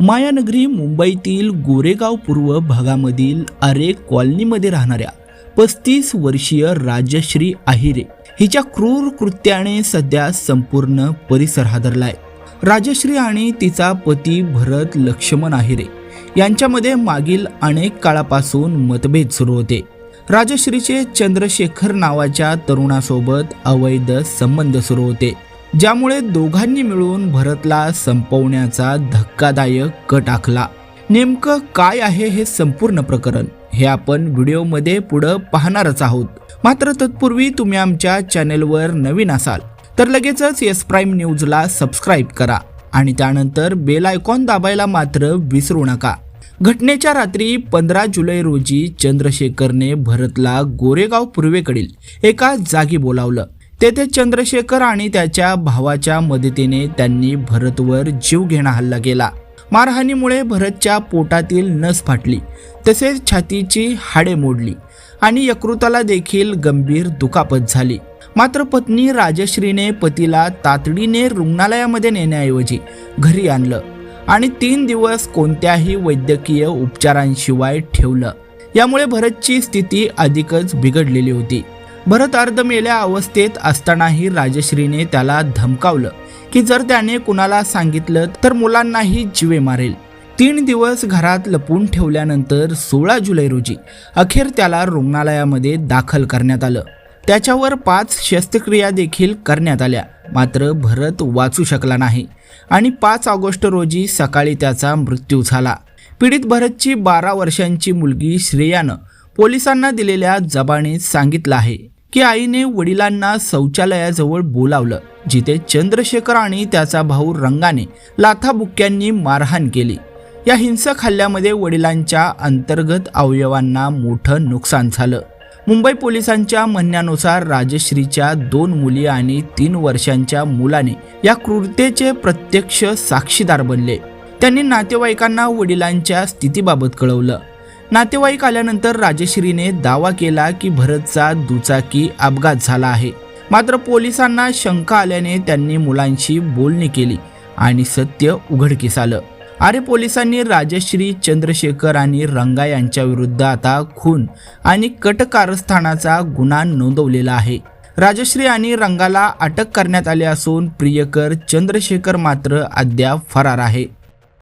मायानगरी मुंबईतील गोरेगाव पूर्व भागामधील अरे कॉलनीमध्ये राहणाऱ्या पस्तीस वर्षीय राजश्री आहिरे हिच्या क्रूर कृत्याने सध्या संपूर्ण परिसर हादरलाय. राजश्री आणि तिचा पती भरत लक्ष्मण आहिरे यांच्यामध्ये मागील अनेक काळापासून मतभेद सुरू होते. राजश्रीचे चंद्रशेखर नावाच्या तरुणासोबत अवैध संबंध सुरू होते. ज्यामुळे दोघांनी मिळून भरतला संपवण्याचा धक्कादायक कट आखला. नेमकं काय आहे हे संपूर्ण प्रकरण हे आपण व्हिडिओमध्ये पुढं पाहणारच आहोत. मात्र तत्पूर्वी तुम्ही आमच्या चॅनेलवर नवीन असाल तर लगेचच येस प्राईम न्यूजला सबस्क्राईब करा आणि त्यानंतर बेल आयकॉन दाबायला मात्र विसरू नका. घटनेच्या रात्री पंधरा जुलै रोजी चंद्रशेखरने भरतला गोरेगाव पूर्वेकडील एका जागी बोलावलं. तेथे चंद्रशेखर आणि त्याच्या भावाच्या मदतीने त्यांनी भरतवर जीव घेणा हल्ला केला. मारहाणीमुळे भरतच्या पोटातील नस फाटली तसेच छातीची हाडे मोडली आणि यकृताला देखील गंभीर दुखापत झाली. मात्र पत्नी राजश्रीने पतीला तातडीने रुग्णालयामध्ये नेण्याऐवजी घरी आणलं आणि तीन दिवस कोणत्याही वैद्यकीय उपचारांशिवाय ठेवलं. यामुळे भरतची स्थिती अधिकच बिघडलेली होती. भरत अर्धमेल्या अवस्थेत असतानाही राजश्रीने त्याला धमकावलं की जर त्याने कुणाला सांगितलं तर मुलांनाही जीवे मारेल. तीन दिवस घरात लपून ठेवल्यानंतर सोळा जुलै रोजी अखेर त्याला रुग्णालयामध्ये दाखल करण्यात आलं. त्याच्यावर पाच शस्त्रक्रिया देखील करण्यात आल्या. मात्र भरत वाचू शकला नाही आणि पाच ऑगस्ट रोजी सकाळी त्याचा मृत्यू झाला. पीडित भरतची बारा वर्षांची मुलगी श्रेयानं पोलिसांना दिलेल्या जबानीत सांगितलं आहे. की आईने वडिलांना शौचालयाजवळ बोलावलं जिथे चंद्रशेखर आणि त्याचा भाऊ रंगाने लाथाबुक्क्यांनी मारहाण केली. या हिंसक हल्ल्यामध्ये वडिलांच्या अंतर्गत अवयवांना मोठं नुकसान झालं. मुंबई पोलिसांच्या म्हणण्यानुसार राजश्रीच्या दोन मुली आणि तीन वर्षांच्या मुलाने या क्रूरतेचे प्रत्यक्ष साक्षीदार बनले. त्यांनी नातेवाईकांना वडिलांच्या स्थितीबाबत कळवलं. नातेवाईक आल्यानंतर राजश्रीने दावा केला की भरतचा दुचाकी अपघात झाला आहे. मात्र पोलिसांना शंका आल्याने त्यांनी मुलांशी बोलणी केली आणि सत्य उघडकीस आलं. आरे पोलिसांनी राजश्री चंद्रशेखर आणि रंगा यांच्या विरुद्ध आता खून आणि कटकारस्थानाचा गुन्हा नोंदवलेला आहे. राजश्री आणि रंगाला अटक करण्यात आली असून प्रियकर चंद्रशेखर मात्र अद्याप फरार आहे.